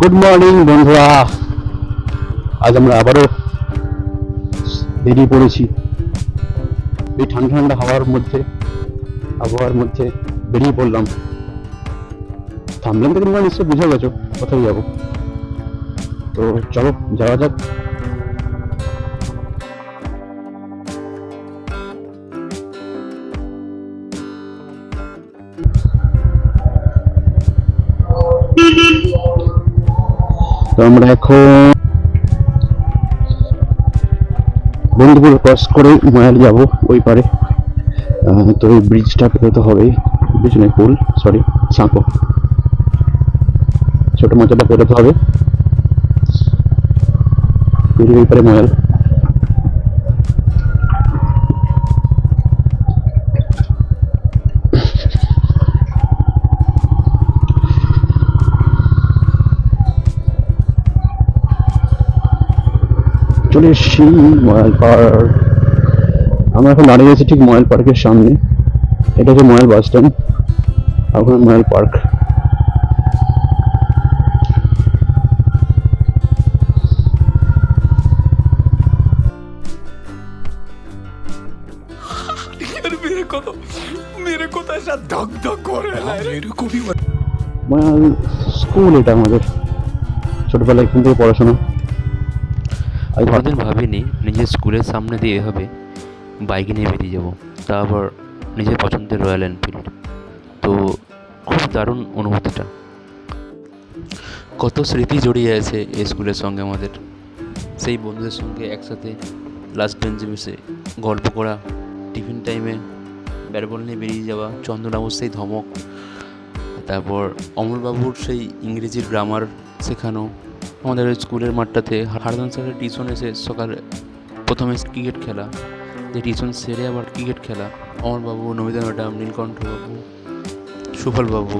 Good morning বন্ধুরা। আজ আমরা আবারও বেরিয়ে পড়েছি। এই ঠান্ডা ঠান্ডা হাওয়ার মধ্যে, আবহাওয়ার মধ্যে বেরিয়ে পড়লাম। থামলাম থেকে তোমরা নিশ্চয়ই বুঝে গেছো, কোথায় যাব? তো চলো, যাওয়া যাক। তো আমরা এখন বন্ধুপুর ক্রস করে মায়াল যাব ওই পারে। তো এই ব্রিজটা পেরোতে হবে। ব্রিজ নেই পুল সরি সাঁকো। ছোটো মাচাটা পেরোতে হবে। পেরিয়ে ওই পারে মায়াল তুলসী ময়াল পার্ক। আমরা এখন দাঁড়িয়ে আছি ঠিক ময়াল পার্কের সামনে। এটা হচ্ছে ময়াল বাস স্ট্যান্ড ওখানে ময়াল পার্ক। স্কুল এটা আমাদের ছোটবেলায় এখান থেকে পড়াশোনা। আর কোনোদিন ভাবিনি নিজের স্কুলের সামনে দিয়ে এভাবে বাইক নিয়ে বেরিয়ে যাব। তা আবার নিজের পছন্দের রয়্যাল এনফিল্ড তো খুব দারুণ অনুভূতিটা। কত স্মৃতি জড়িয়ে আছে এই স্কুলের সঙ্গে আমাদের। সেই বন্ধুদের সঙ্গে একসাথে লাস্ট বেঞ্চে বসে গল্প করা টিফিন টাইমে ব্যাট বল নিয়ে বেরিয়ে যাওয়া চন্দ্রবাবুর সেই ধমক, তারপর অমলবাবুর সেই ইংরেজির গ্রামার শেখানো আমাদের স্কুলের মাঠটাতে হারদান স্যারের টিউশন এসে সকালে প্রথমে ক্রিকেট খেলা, যে টিউশন সেরে আবার ক্রিকেট খেলা। অমরবাবু নমিতা ম্যাডাম নীলকণ্ঠবাবু সুফলবাবু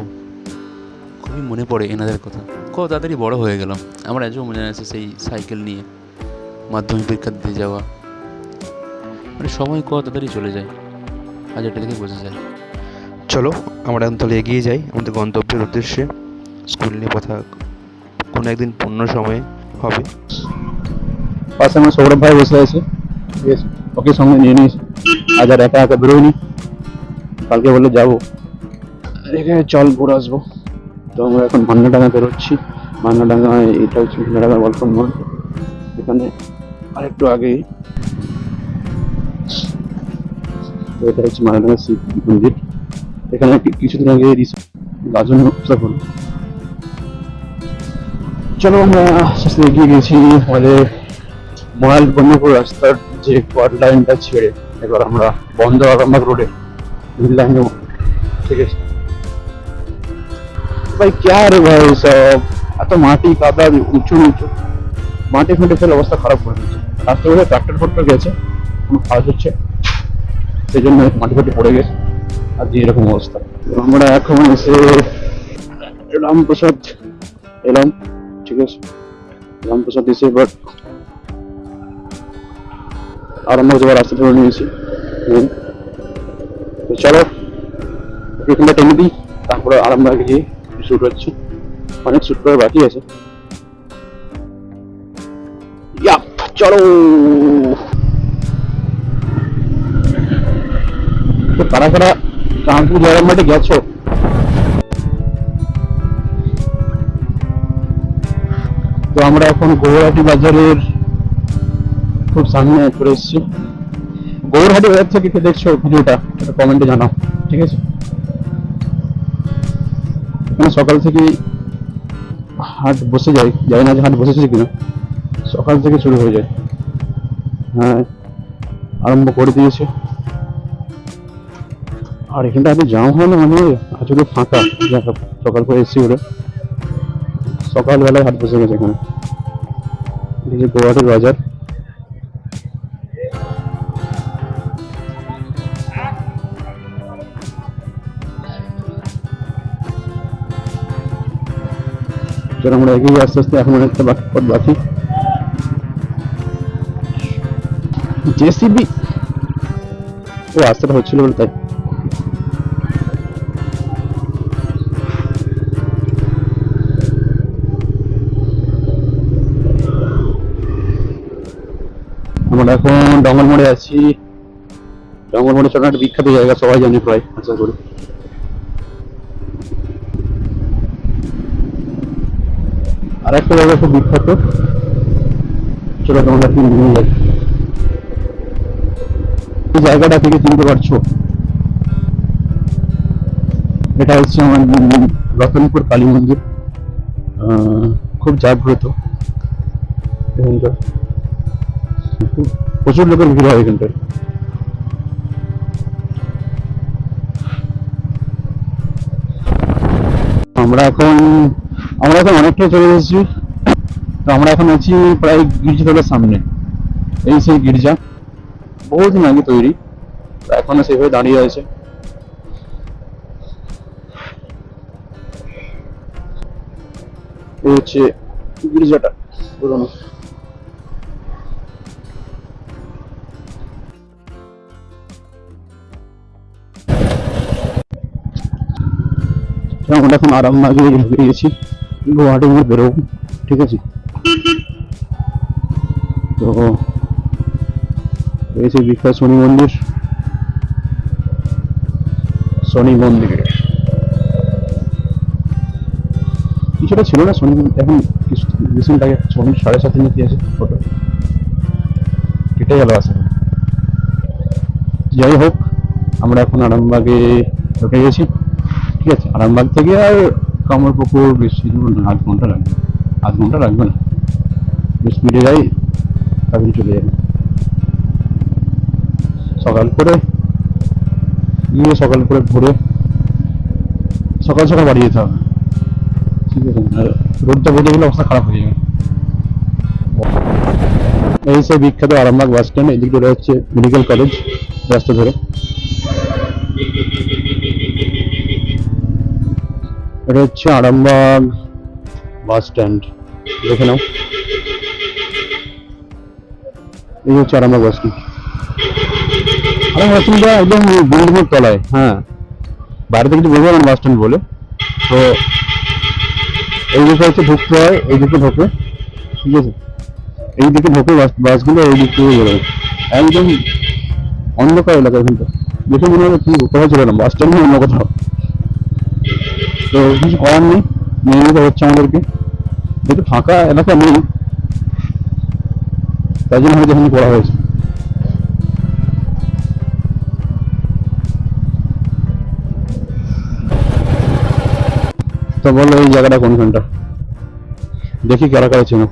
খুবই মনে পড়ে এনাদের কথা। কত তাড়াতাড়ি বড় হয়ে গেলাম। আমার আজও মনে আছে সেই সাইকেল নিয়ে মাধ্যমিক পরীক্ষা দিতে যাওয়া। মানে সময় কত তাড়াতাড়ি চলে যায়, আজ এটা থেকে বোঝা যায়। চলো, আমরা এখন তাহলে এগিয়ে যাই। আমাদের গন্তব্যের উদ্দেশ্যে স্কুল নিয়ে কথা কোনো একদিন পূর্ণ সময়ে হবে। পাশে আমার সৌরভ ভাই বসে আছে। ওকে সঙ্গে নিয়ে নিয়েছি। আজ আর একা একা বেরোয়নি। কালকে বলে যাব। এখানে চল, ঘুরে আসব। তো আমরা এখন মান্নাডাঙ্গা বেরোচ্ছি। মান্নাডাঙ্গায় এটা হচ্ছে মান্নাডাঙ্গা ওয়েলকাম মোড়। এখানে আরেকটু আগেই এটা হচ্ছে মান্নাডাঙ্গা শিব মন্দির। এখানে কিছুদিন আগে গাজন উৎসব হলো। চলো আমরা আস্তে এগিয়ে গেছি আমাদের ময়াল বন্ধুপুর রাস্তার যে কোয়ার লাইনটা ছেড়ে। এবার আমরা বন্ধ আরামবাগ রোডে মিড লাইনে ঠিক আছে? ভাই ক্যা রে ভাই সব? এত মাটি, কাদা, উঁচু উঁচু মাটি ফেটে ফেলে অবস্থা খারাপ করে দিচ্ছে রাস্তা করে ট্রাক্টর ফট্টর গেছে, কোনো কাজ হচ্ছে? সেই জন্য মাটি ফাটি পড়ে গেছে। আর যে এরকম অবস্থা। আমরা এখন এসে রামপ্রসাদ এলাম। ঠিক আছে রামপ্রসাদ এসে এবার আর আমরা যাওয়ার রাস্তা ধরে নিয়েছি। তো চলো এখানটা টেনে দিই তারপরে আরামবাগে গিয়ে শুট হচ্ছে অনেক শুট করা বাকি আছে চলো তো কারা কারা কানপুর জয়রাম মাঠে গেছো তো আমরা এখন গৌরহাটি বাজারের খুব সামনে চলে এসেছি। গৌরহাটি বাজার থেকে কে দেখছ ভিডিওটা? সেটা কমেন্টে জানাও, ঠিক আছে? এখানে সকাল থেকে হাট বসে যায় জানি না যে হাট বসেছে কিনা। সকাল থেকে শুরু হয়ে যায়। হ্যাঁ আরম্ভ করে দিয়েছে। আর এখানটা এত জাম হয় না মানে? আজকে ফাঁকা। সকাল করে এসেছি ওরা সকালবেলায় হাট বসে গেছে এখানে। যে গৌহাটির বাজার। চলো আমরা এগিয়ে আস্তে আস্তে এখন অনেকটা বাকি পথ বাকি। জেসিবি ও, রাস্তাটা হচ্ছিল বলে তাই। আমরা এখন ডঙ্গল মোড়ে আছি। ডঙ্গল মোড়ে ছোট একটা বিখ্যাত জায়গা, সবাই জানে প্রায়, আশা করি। আর একটা জায়গা খুব বিখ্যাত লাগে এই জায়গাটা থেকে চিনতে পারছ? এটা হচ্ছে আমার রতনপুর কালী মন্দির। খুব জাগ্রত। প্রচুর লোকের ভিড় হয় এখানটায়। আমরা এখন আমরা এখন অনেকটাই চলে এসেছি। তো আমরা এখন আছি প্রায় গির্জাতলার সামনে। এই সেই গির্জা। বহুদিন আগে তৈরি। এখনও সেভাবে দাঁড়িয়ে আছে। হচ্ছে গির্জাটা। পুরোনো আমরা এখন আরামবাগে ঢুকে গেছি। গুয়াহাটি থেকে বেরোবো, ঠিক আছে? তো, এই সেই বিখ্যাত শনি মন্দির। শনি মন্দির। কিছুটা ছিল না শনি, এখন রিসেন্ট আগে শনি সাড়ে সাথে নাকি আছে ফটো কেটে গেল আসে যাই হোক, আমরা এখন আরামবাগে ঢুকে গেছি। ঠিক আছে, আরামবাগ থেকে আর কামরপুকুর বেশি দূর না, আধ ঘণ্টা লাগবে, আধ ঘণ্টা লাগবে না। বেশ স্পিডে যাই তাড়াতাড়ি চলে যাবে সকাল করে গিয়ে সকাল করে ঘুরে সকাল সকাল বাড়ি যেতে হবে। ঠিক আছে রোডটা বেঁধে গেলে অবস্থা খারাপ হয়ে যাবে। এই সেই বিখ্যাত আরামবাগ বাস স্ট্যান্ড, এদিক হচ্ছে মেডিকেল কলেজ রাস্তা ধরে। এটা হচ্ছে আরামবাগ বাস স্ট্যান্ড। দেখে নাও। এই হচ্ছে Arambagh bus stand. Arambagh bus স্ট্যান্ডটা একদম বন্ধুর তলায় হ্যাঁ। বাইরে থেকে বলব না বাস স্ট্যান্ড বলে। তো এই দিকে হচ্ছে ঢুকতে হয়, এই দিকে ঢোকে। ঠিক আছে? এই দিকে ঢোকে বাস, বাসগুলো, এই দিক থেকে বেরোয়। একদম অন্ধকার এলাকা এখানটা। দেখে মনে হলো কি, কোথাও চলে এলাম বাস স্ট্যান্ড অন্য কোথাও। তো কিছু করার নেই। মেনে নিতে হচ্ছে আমাদেরকে। যেহেতু ফাঁকা এলাকা নেই, তাই জন্য হয়তো এখানে করা হয়েছে। তো বলো এই জায়গাটা কোনখানটা? দেখি কারা কারা চেনো।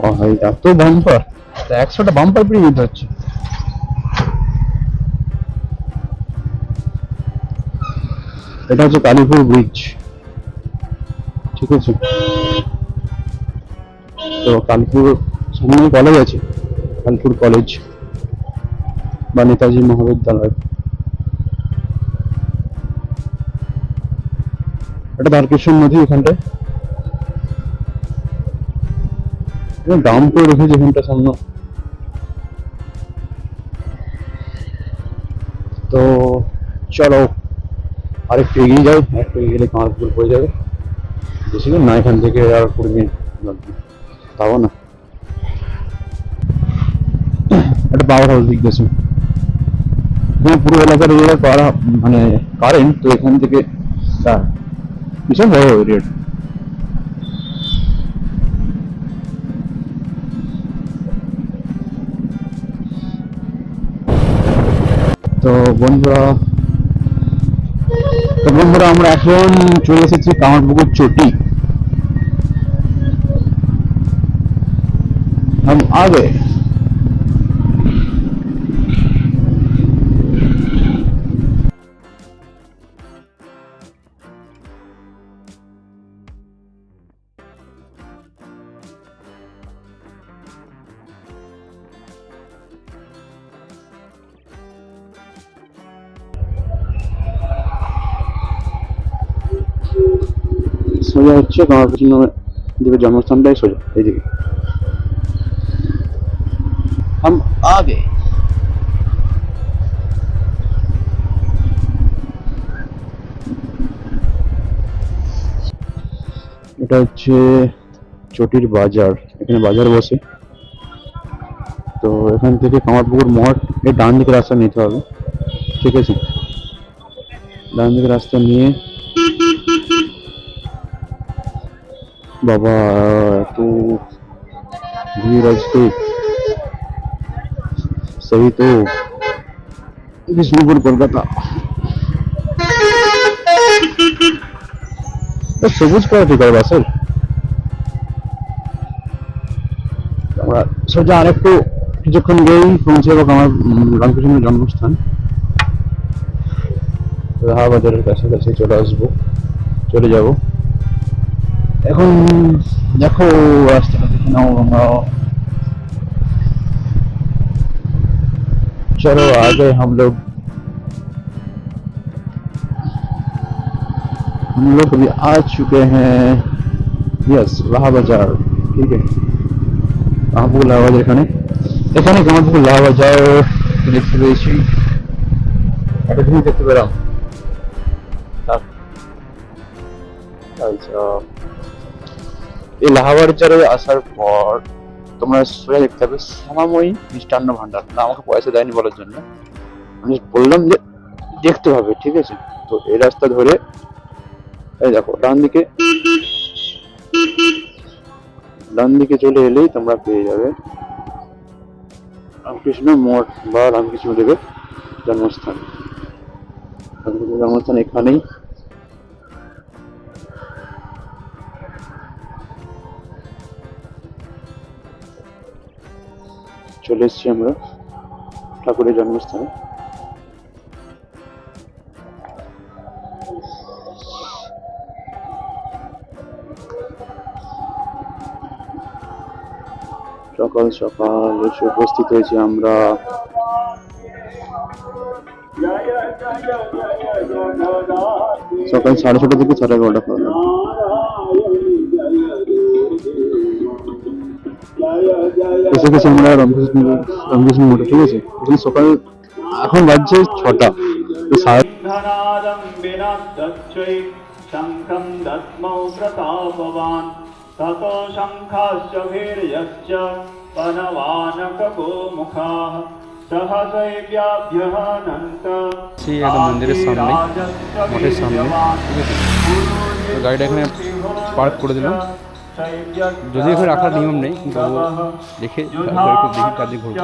ভাই, এত বাম্পার একশোটা বাম্পার পেরিয়ে যেতে হচ্ছে। এটা হচ্ছে কালীপুর ব্রিজ ঠিক আছে? তো কানপুর সামনে কলেজ আছে কানপুর কলেজ বা নেতাজি মহাবিদ্যালয়। এটা দ্বারকেশ্বর নদী এখানটায় দাম করে রেখেছে এখানটা সামনে। চলো। আরেকটু এগিয়ে যাই একটু এগিয়ে গেলে কামারপুর হয়ে যাবে। বেশি দূর না, এখান থেকে আর কুড়ি মিনিট তাও না। একটা পাওয়ার হাউস দিক গেছে পুরো এলাকার এরিয়া পাওয়ার মানে কারেন্ট তো এখান থেকে ভীষণ বড় এরিয়াটা তো বন্ধুরা তো বন্ধুরা আমরা এখন চলে এসেছি কামারপুকুর চটি हम आ गए সোজা হচ্ছে কামারপুকুর দেবের জন্মস্থানটাই সোজা এইদিকে हम आ गए এটা হচ্ছে চটির বাজার এখানে বাজার বসে তো এখান থেকে কামারপুকুর মঠ এই ডান দিকে রাস্তা নিতে হবে ঠিক আছে ডান দিকে রাস্তা নিয়ে বাবা এত ভিড় আজকে সেই তো বিষ্ণুপুর কলকাতা এ, সবুজ করা ঠিক হবে বাসের আমরা সোজা আরেকটু কিছুক্ষণ গিয়েই পৌঁছে যাব আমার উম, রামকৃষ্ণের জন্মস্থান রাহাবাজারের কাছাকাছি চলে আসব চলে যাব এখন দেখো রাস্তাটা দেখে নাও আমরা चलो आ गए हम लोग हम लोग अभी आ चुके हैं यस লাহা বাজার ঠিক আছে কামারপুকুর লাহা বাজার এখানে এখানে কামারপুকুর লাহা বাজার দেখতে পেয়েছি একটা জিনিস দেখতে পেলাম থাক। আচ্ছা এই লাহা বাজারে আসার পর তোমরা সোজা দেখতে হবে শ্যামাময়ী মিষ্টান্ন ভান্ডার। না, আমাকে পয়সা দেয়নি বলার জন্য। আমি বললাম যে, দেখতে হবে, ঠিক আছে? তো এই রাস্তা ধরে, এই দেখো, ডান দিকে ডান দিকে চলে এলেই তোমরা পেয়ে যাবে রামকৃষ্ণ মঠ বা রামকৃষ্ণ দেবের জন্মস্থান। জন্মস্থান এখানেই। চলে এসেছি আমরা ঠাকুরের জন্মস্থানে। সকাল সকাল এসে উপস্থিত হয়েছি আমরা। সকাল সাড়ে ছটা থেকে সাড়ে এগারোটা এসে গেছি আমরা রামকৃষ্ণ রামকৃষ্ণ মোড়ে ঠিক আছে ওখানে সকাল এখন বাজছে ছটা তো সাড়ে শঙ্খম দত্মৌ প্রতাপবান তত শঙ্খাশ্চ ভীর্যশ্চ পনবানক গোমুখাः একটা মন্দিরের সামনে মঠের সামনে গাড়িটা এখানে পার্ক করে দিলাম যদি এখানে রাখার নিয়ম নেই কিন্তু দেখে কাজে ঘুরবো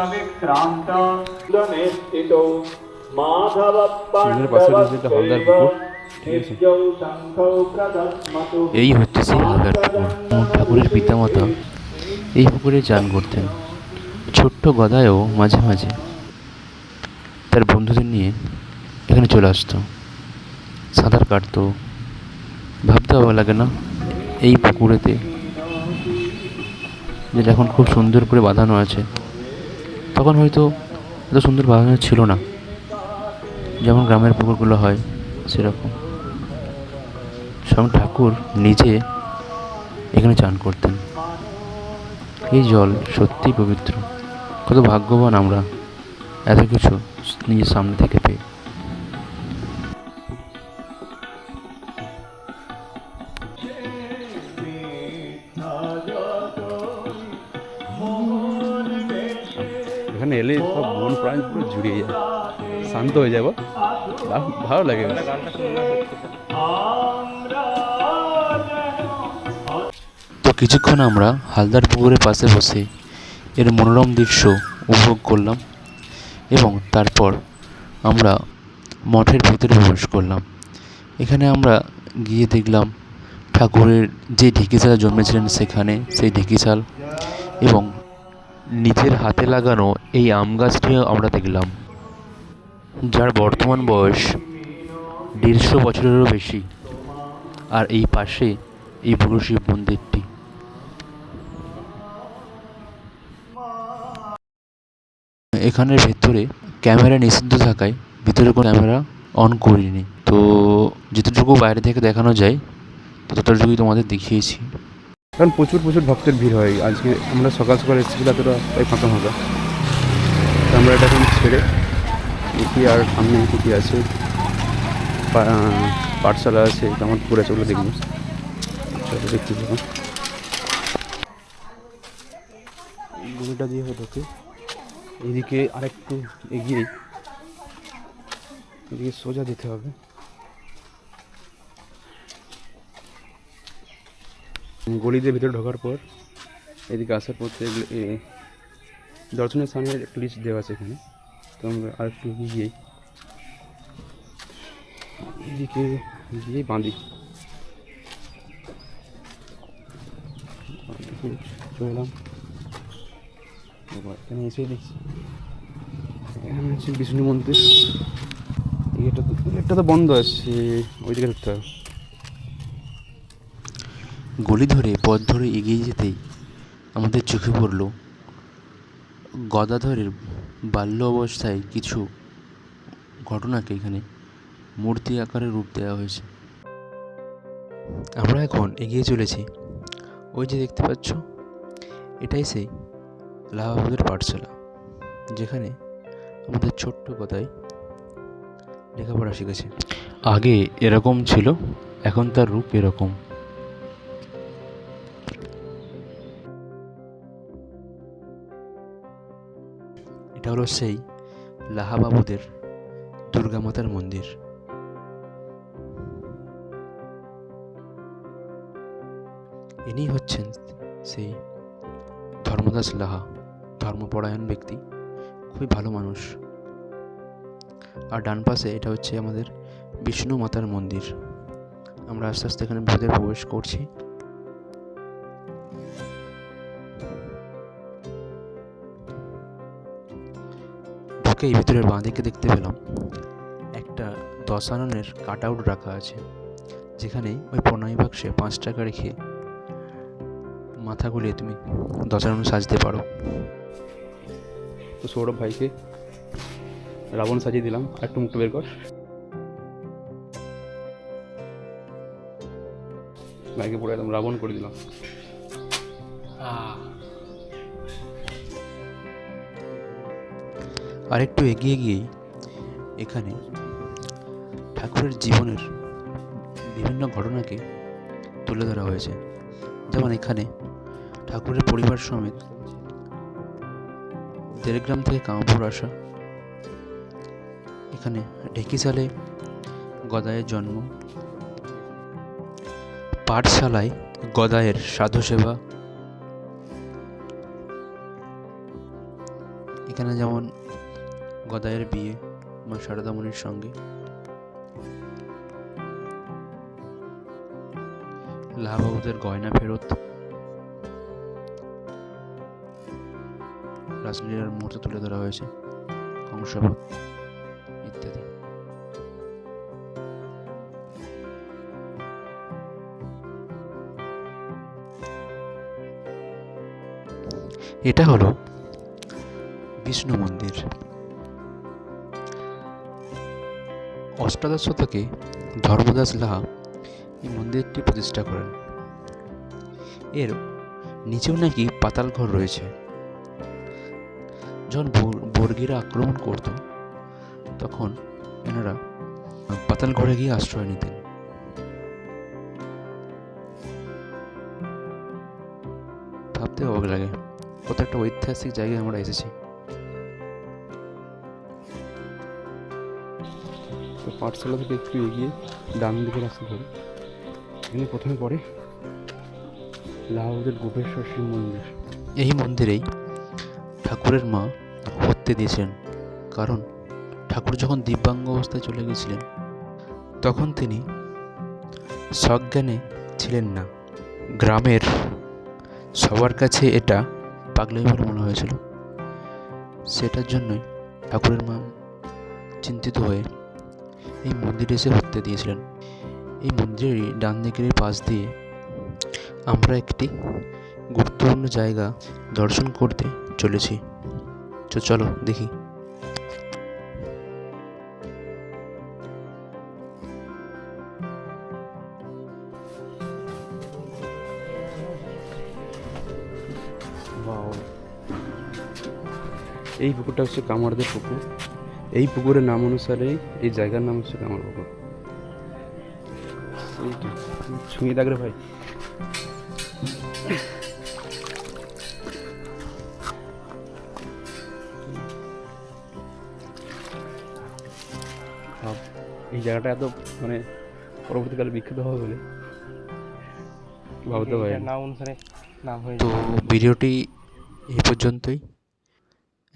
পাশে রয়েছে একটা হালদার পুকুর এই হচ্ছে সেই হালদার পুকুর ঠাকুরের পিতামাতা এই পুকুরে চান করতেন। ছোট্ট গদায়ও মাঝে মাঝে তার বন্ধুদের নিয়ে এখানে চলে আসতো। সাঁতার কাটতো। ভাবতে ভালো লাগে না এই পুকুরেতে যেটা এখন খুব সুন্দর করে বাঁধানো আছে, তখন হয়তো এত সুন্দর বাঁধানো ছিল না। যেমন গ্রামের পুকুরগুলো হয়, সেরকম। স্বয়ং ঠাকুর নিজে এখানে চান করতেন। এই জল সত্যিই পবিত্র। কত ভাগ্যবান আমরা। এত কিছু নিজের সামনে থেকে পেয়ে। শান্ত হয়ে যাব। ভালো লাগে। তো কিছুক্ষণ আমরা হালদার পুকুরের পাশে বসে এর মনোরম দৃশ্য উপভোগ করলাম এবং তারপর আমরা মঠের ভিতরে প্রবেশ করলাম। এখানে আমরা গিয়ে দেখলাম ঠাকুরের যে ঢেকিশাল জন্মেছিলেন সেখানে সেই ঢেকিশাল এবং নিজের হাতে লাগানো এই আম গাছটিও আমরা দেখলাম। যার বর্তমান বয়স দেড়শো বছরেরও বেশি। আর এই পাশে এই বুড়ো মন্দিরটি। এখানের ভেতরে ক্যামেরা নিষিদ্ধ থাকায় ভিতরে কোনো ক্যামেরা অন করিনি। তো যতটুকু বাইরে থেকে দেখানো যায়, ততটুকুই তোমাদের দেখিয়েছি। কারণ প্রচুর প্রচুর ভক্তের ভিড় হয়। আজকে আমরা সকাল সকাল এসেছি এতটা তাই ফাঁকা ফাঁকা। আমরা এটা ছেড়ে দেখি আর সামনে কী আছে। পাঠশালা আছে কামারপুর আছে ওগুলো দেখব। চলো দেখতে যাব। গলিটা দিয়ে ঢোকে এদিকে আরেকটু এগিয়েই এদিকে সোজা যেতে হবে। গলি দিয়ে ভিতরে ঢোকার পর এদিকে আসার পর দর্শনের স্থানের একটা লিস্ট দেওয়া আছে এখানে। তো আমরা আরেকটু এগিয়েই এদিকে গিয়ে বাঁধি। চলে এলাম। এখানে এসে দেখছি। এখানে হচ্ছে বিষ্ণু মন্দির। গেটটা তো গেটটা তো বন্ধ আছে, ওইদিকে ঢুকতে হবে। গলি ধরে, পথ ধরে এগিয়ে যেতেই আমাদের চোখে পড়ল গদাধরের বাল্য অবস্থায় কিছু ঘটনাকে এখানে মূর্তি আকারে রূপ দেওয়া হয়েছে। আমরা এখন এগিয়ে চলেছি। ওই যে দেখতে পাচ্ছ এটাই সেই লাভাবাদের পাঠশালা যেখানে আমাদের ছোট্ট কথায় লেখাপড়া শিখেছে। আগে এরকম ছিল এখন তার রূপ এরকম। এটা হলো সেই লাহাবাবুদের দুর্গা মাতার মন্দির। ইনি হচ্ছেন সেই ধর্মদাস লাহা, ধর্মপরায়ণ ব্যক্তি, খুবই ভালো মানুষ। আর ডান পাশে এটা হচ্ছে আমাদের বিষ্ণু মাতার মন্দির। আমরা আস্তে আস্তে এখানে ভেতরে প্রবেশ করছি। ঢুকেই ভিতরের বাঁদিকে দেখতে পেলাম। একটা দশ আননের কাট আউট রাখা আছে, যেখানে ওই প্রণয় বাক্সে পাঁচ টাকা রেখে মাথা গুলিয়ে তুমি দশ আনন সাজতে পারো। তো সৌরভ ভাইকে রাবণ সাজিয়ে দিলাম একটু মুখটা বের কর। ভাইকে পুরো একদম রাবণ করে দিলাম। আরেকটু এগিয়ে গিয়েই এখানে ঠাকুরের জীবনের বিভিন্ন ঘটনাকে তুলে ধরা হয়েছে। যেমন এখানে ঠাকুরের পরিবার সমেত দেড়গ্রাম থেকে কামাপুর আসা, এখানে ঢেকিসালে গদায়ের জন্ম, পাঠশালায় গদায়ের সাধু সেবা এখানে যেমন গদায়ের বিয়ে মা শারদামণির সঙ্গে। লাহাবাবুদের গয়না ফেরত। রাসলীলার মুহূর্ত তুলে ধরা হয়েছে। কংসবধ ইত্যাদি। এটা হলো বিষ্ণু মন্দির। অষ্টাদশ শতকে ধর্মদাস লাহা এই মন্দিরটি প্রতিষ্ঠা করেন। এর নিচেও নাকি পাতাল ঘর রয়েছে। যখন বর- বর্গীরা আক্রমণ করত, তখন এনারা পাতাল ঘরে গিয়ে আশ্রয় নিতেন। ভাবতে অবাক লাগে, কত একটা ঐতিহাসিক জায়গায় আমরা এসেছি। তো পাঠশালা থেকে একটু এগিয়ে ডান দিকে রাস্তা ধরে। এখানে প্রথমে পড়ে লাহোদের গোপেশ্বর শিব মন্দির। এই মন্দিরেই ঠাকুরের মা হত্যে দিয়েছিলেন। কারণ ঠাকুর যখন দিব্যাঙ্গ অবস্থায় চলে গেছিলেন, তখন তিনি সজ্ঞানে ছিলেন না। গ্রামের সবার কাছে এটা পাগলাই বলে মনে হয়েছিল। সেটার জন্যই ঠাকুরের মা চিন্তিত হয়ে এই মন্দিরে এসে হত্যে দিয়েছিলেন। এই মন্দিরেরই ডান দিকের পাশ দিয়ে আমরা একটি গুরুত্বপূর্ণ জায়গা দর্শন করতে চলেছি। তো চলো দেখি। এই পুকুরটা হচ্ছে কামারদের পুকুর। এই পুকুরের নাম অনুসারেই এই জায়গার নাম হচ্ছে কামার পুকুর। ছুঁয়ে দেখ রে ভাই এই জায়গাটা এত মানে পরবর্তীকালে বিখ্যাত হবে বলে ভাবতে পারি নাম অনুসারে নাম হয়ে তো ভিডিওটি এই পর্যন্তই।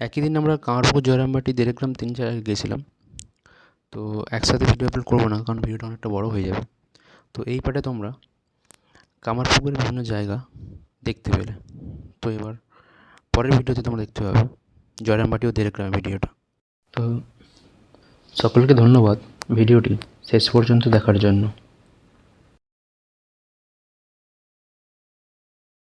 একই দিন আমরা কামারপুকুর জয়রামবাটি, দেড়গ্রাম তিন জায়গায় গেছিলাম। তো একসাথে ভিডিও আপলোড করব না, কারণ ভিডিওটা অনেকটা বড় হয়ে যাবে। তো এই পার্টে তোমরা কামারপুকুরের বিভিন্ন জায়গা দেখতে পেলে। তো এবার পরের ভিডিওতে তোমরা দেখতে পাবে জয়রামবাটি ও দেড়গ্রামের ভিডিওটা তো সকলকে ধন্যবাদ ভিডিওটি শেষ পর্যন্ত দেখার জন্য।